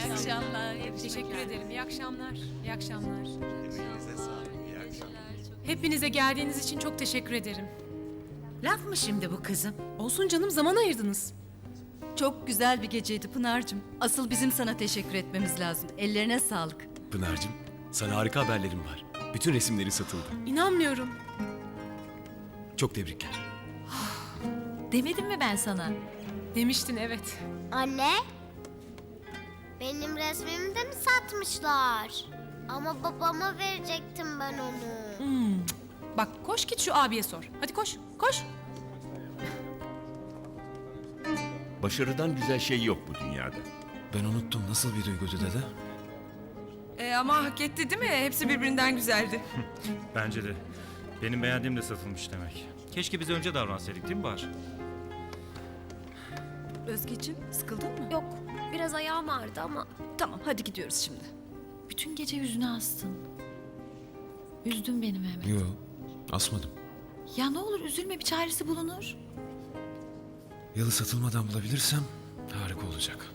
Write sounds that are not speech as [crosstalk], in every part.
akşamlar. İyi akşamlar. Teşekkür ederim. İyi akşamlar. İyi akşamlar. Elinize sağlık. İyi akşamlar. Hepinize geldiğiniz için çok teşekkür ederim. Laf mı şimdi bu kızım? Olsun canım zaman ayırdınız. Çok güzel bir geceydi Pınar'cığım. Asıl bizim sana teşekkür etmemiz lazım. Ellerine sağlık. Pınar'cığım, sana harika haberlerim var. Bütün resimlerin satıldı. İnanmıyorum. Çok tebrikler. Demedim mi ben sana? Demiştin evet. Anne, benim resmimi de mi satmışlar? Ama babama verecektim ben onu. Hmm. Bak koş git şu abiye sor. Hadi koş, koş. Başarıdan güzel şey yok bu dünyada. Ben unuttum. Nasıl bir duyguydu dede? E, ama hak etti değil mi? Hepsi birbirinden güzeldi. [laughs] Bence de. Benim beğendiğim de satılmış demek. Keşke biz önce davransaydık değil mi Bahar? Özgeciğim sıkıldın mı? Yok, biraz ayağım ağrıdı ama Tamam hadi gidiyoruz şimdi. Bütün gece yüzüne astın. Üzdün beni Mehmet. Yo, asmadım. Ya ne olur üzülme bir çaresi bulunur. Yalı satılmadan bulabilirsem harika olacak.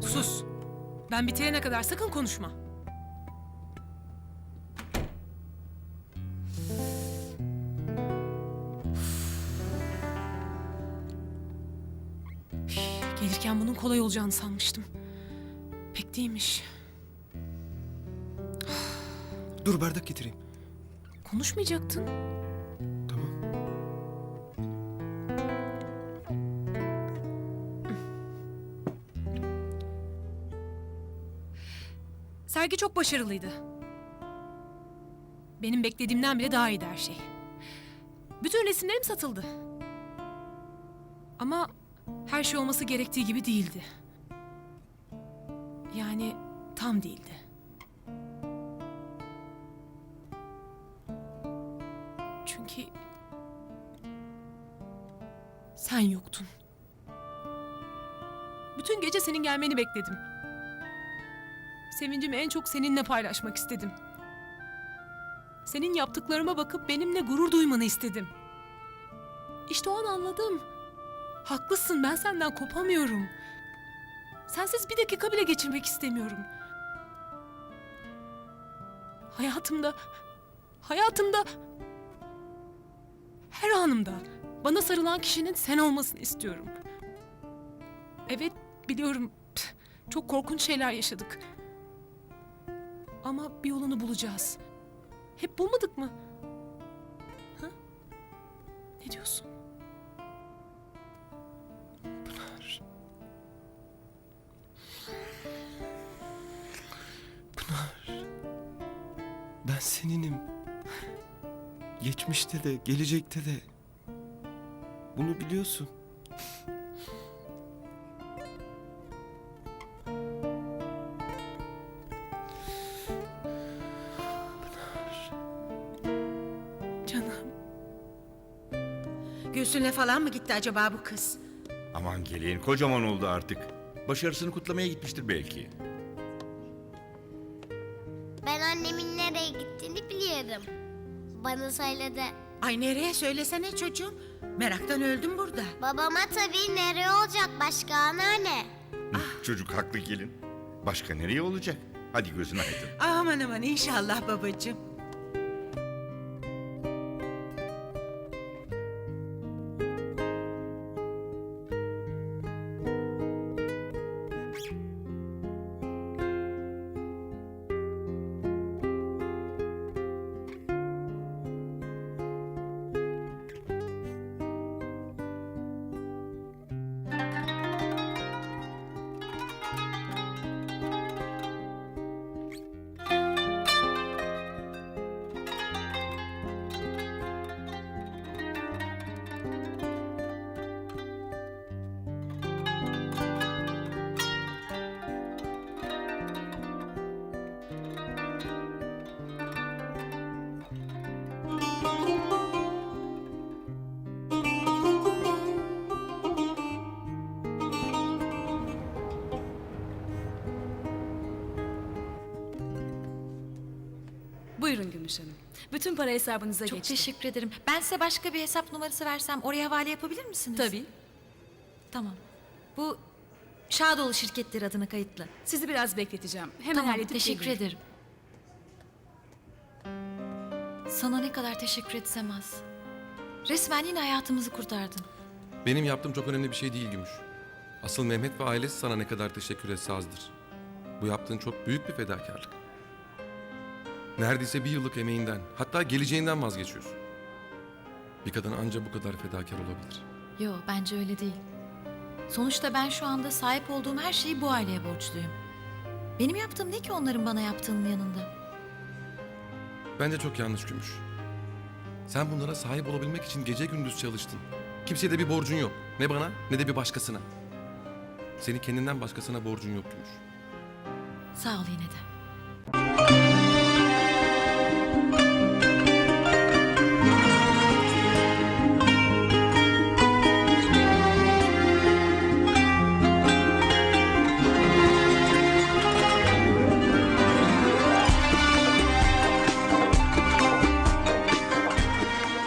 Sus. Ben bitirene kadar sakın konuşma. Gelirken bunun kolay olacağını sanmıştım. Pek değilmiş. Dur bardak getireyim. Konuşmayacaktın. Sergi çok başarılıydı. Benim beklediğimden bile daha iyiydi her şey. Bütün resimlerim satıldı. Ama her şey olması gerektiği gibi değildi. Yani tam değildi. Çünkü sen yoktun. Bütün gece senin gelmeni bekledim. Sevincimi en çok seninle paylaşmak istedim. Senin yaptıklarıma bakıp benimle gurur duymanı istedim. İşte o an anladım. Haklısın ben senden kopamıyorum. Sensiz bir dakika bile geçirmek istemiyorum. Hayatımda, hayatımda, her anımda bana sarılan kişinin sen olmasını istiyorum. Evet biliyorum çok korkunç şeyler yaşadık. Ama bir yolunu bulacağız. Hep bulmadık mı? Ha? Ne diyorsun? Pınar. Pınar. Ben seninim. Geçmişte de, gelecekte de. Bunu biliyorsun. Gülsün'le falan mı gitti acaba bu kız? Aman gelin kocaman oldu artık. Başarısını kutlamaya gitmiştir belki. ben annemin nereye gittiğini biliyorum. Bana söyledi. Ay nereye söylesene çocuğum. Meraktan öldüm burada. Babama tabii nereye olacak başka anneanne? Çocuk haklı gelin. Başka nereye olacak? Hadi gözün aydın. Aman aman inşallah babacığım. Gümüş Hanım. Bütün para hesabınıza Çok geçti. teşekkür ederim. Ben size başka bir hesap numarası versem oraya havale yapabilir misiniz? Tabii. Tamam. Bu Şadoğlu şirketleri adına kayıtlı. Sizi biraz bekleteceğim. Hemen tamam, halledip teşekkür geliyorum. ederim. Sana ne kadar teşekkür etsem az. Resmen yine hayatımızı kurtardın. benim yaptığım çok önemli bir şey değil Gümüş. Asıl Mehmet ve ailesi sana ne kadar teşekkür etse azdır. Bu yaptığın çok büyük bir fedakarlık. Neredeyse bir yıllık emeğinden, hatta geleceğinden vazgeçiyorsun. Bir kadın anca bu kadar fedakar olabilir. Yo bence öyle değil. Sonuçta ben şu anda sahip olduğum her şeyi bu aileye borçluyum. Benim yaptığım ne ki onların bana yaptığının yanında? Bence çok yanlış Gümüş. Sen bunlara sahip olabilmek için gece gündüz çalıştın. Kimseye de bir borcun yok. Ne bana ne de bir başkasına. Senin kendinden başkasına borcun yok Gümüş. Sağ ol yine de.